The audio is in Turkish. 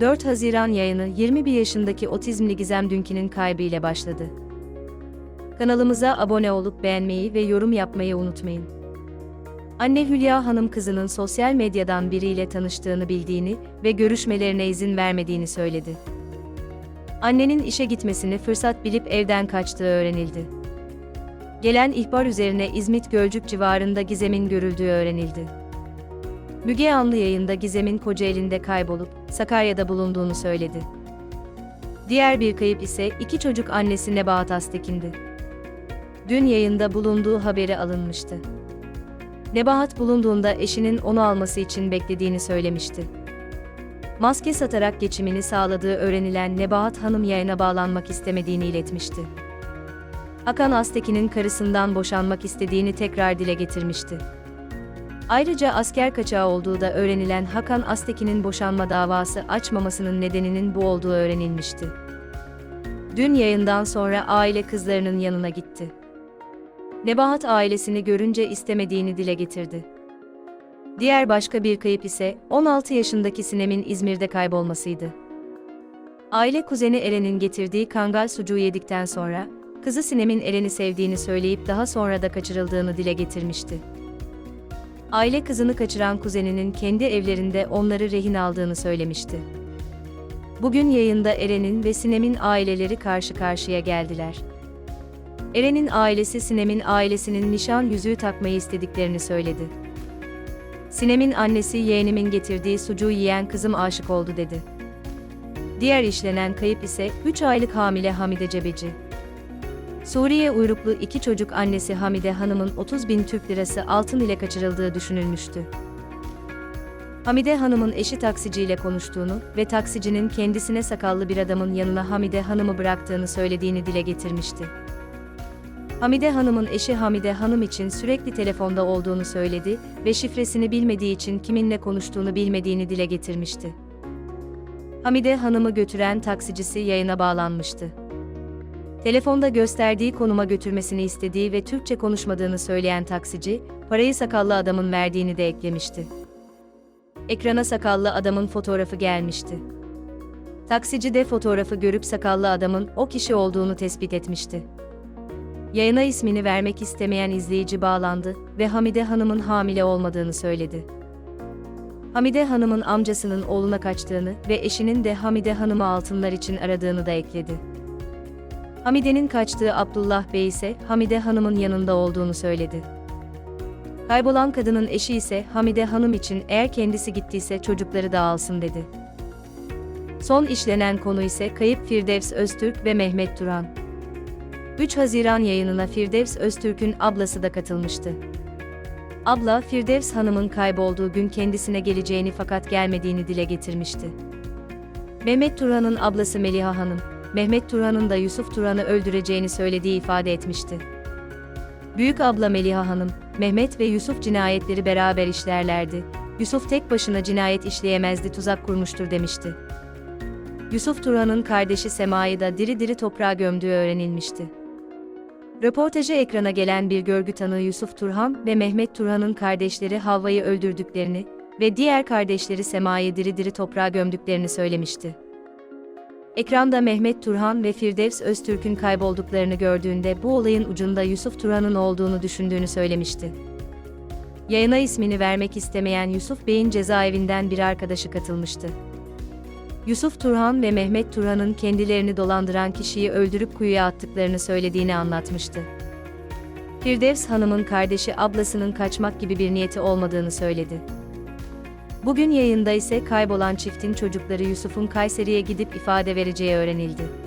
4 Haziran yayını 21 yaşındaki otizmli Gizem Dünkü'nün kaybı ile başladı. Kanalımıza abone olup beğenmeyi ve yorum yapmayı unutmayın. Anne Hülya Hanım kızının sosyal medyadan biriyle tanıştığını bildiğini ve görüşmelerine izin vermediğini söyledi. Annenin işe gitmesini fırsat bilip evden kaçtığı öğrenildi. Gelen ihbar üzerine İzmit Gölcük civarında Gizem'in görüldüğü öğrenildi. Müge Anlı yayında Gizem'in Kocaeli'nde kaybolup Sakarya'da bulunduğunu söyledi. Diğer bir kayıp ise iki çocuk annesi Nebahat Astekin'di. Dün yayında bulunduğu haberi alınmıştı. Nebahat bulunduğunda eşinin onu alması için beklediğini söylemişti. Maske satarak geçimini sağladığı öğrenilen Nebahat Hanım yayına bağlanmak istemediğini iletmişti. Hakan Astekin'in karısından boşanmak istediğini tekrar dile getirmişti. Ayrıca asker kaçağı olduğu da öğrenilen Hakan Astekin'in boşanma davası açmamasının nedeninin bu olduğu öğrenilmişti. Dün yayından sonra aile kızlarının yanına gitti. Nebahat ailesini görünce istemediğini dile getirdi. Diğer başka bir kayıp ise 16 yaşındaki Sinem'in İzmir'de kaybolmasıydı. Aile kuzeni Eren'in getirdiği kangal sucuğu yedikten sonra, kızı Sinem'in Eren'i sevdiğini söyleyip daha sonra da kaçırıldığını dile getirmişti. Aile kızını kaçıran kuzeninin kendi evlerinde onları rehin aldığını söylemişti. Bugün yayında Eren'in ve Sinem'in aileleri karşı karşıya geldiler. Eren'in ailesi Sinem'in ailesinin nişan yüzüğü takmayı istediklerini söyledi. Sinem'in annesi yeğenimin getirdiği sucuğu yiyen kızım aşık oldu dedi. Diğer işlenen kayıp ise 3 aylık hamile Hamide Cebeci. Suriye uyruklu iki çocuk annesi Hamide Hanım'ın 30 bin Türk lirası altın ile kaçırıldığı düşünülmüştü. Hamide Hanım'ın eşi taksiciyle konuştuğunu ve taksicinin kendisine sakallı bir adamın yanına Hamide Hanım'ı bıraktığını söylediğini dile getirmişti. Hamide Hanım'ın eşi Hamide Hanım için sürekli telefonda olduğunu söyledi ve şifresini bilmediği için kiminle konuştuğunu bilmediğini dile getirmişti. Hamide Hanım'ı götüren taksicisi yayına bağlanmıştı. Telefonda gösterdiği konuma götürmesini istediği ve Türkçe konuşmadığını söyleyen taksici, parayı sakallı adamın verdiğini de eklemişti. Ekrana sakallı adamın fotoğrafı gelmişti. Taksici de fotoğrafı görüp sakallı adamın o kişi olduğunu tespit etmişti. Yayına ismini vermek istemeyen izleyici bağlandı ve Hamide Hanım'ın hamile olmadığını söyledi. Hamide Hanım'ın amcasının oğluna kaçtığını ve eşinin de Hamide Hanım'ı altınlar için aradığını da ekledi. Hamide'nin kaçtığı Abdullah Bey ise Hamide Hanım'ın yanında olduğunu söyledi. Kaybolan kadının eşi ise Hamide Hanım için eğer kendisi gittiyse çocukları da alsın dedi. Son işlenen konu ise kayıp Firdevs Öztürk ve Mehmet Turan. 3 Haziran yayınına Firdevs Öztürk'ün ablası da katılmıştı. Abla, Firdevs Hanım'ın kaybolduğu gün kendisine geleceğini fakat gelmediğini dile getirmişti. Mehmet Turan'ın ablası Meliha Hanım, Mehmet Turan'ın da Yusuf Turan'ı öldüreceğini söylediği ifade etmişti. Büyük abla Meliha Hanım, Mehmet ve Yusuf cinayetleri beraber işlerlerdi. Yusuf tek başına cinayet işleyemezdi tuzak kurmuştur demişti. Yusuf Turan'ın kardeşi Sema'yı da diri diri toprağa gömdüğü öğrenilmişti. Röportajı ekrana gelen bir görgü tanığı Yusuf Turhan ve Mehmet Turhan'ın kardeşleri Havva'yı öldürdüklerini ve diğer kardeşleri Sema'yı diri diri toprağa gömdüklerini söylemişti. Ekranda Mehmet Turhan ve Firdevs Öztürk'ün kaybolduklarını gördüğünde bu olayın ucunda Yusuf Turhan'ın olduğunu düşündüğünü söylemişti. Yayına ismini vermek istemeyen Yusuf Bey'in cezaevinden bir arkadaşı katılmıştı. Yusuf Turhan ve Mehmet Turhan'ın kendilerini dolandıran kişiyi öldürüp kuyuya attıklarını söylediğini anlatmıştı. Firdevs Hanım'ın kardeşi ablasının kaçmak gibi bir niyeti olmadığını söyledi. Bugün yayında ise kaybolan çiftin çocukları Yusuf'un Kayseri'ye gidip ifade vereceği öğrenildi.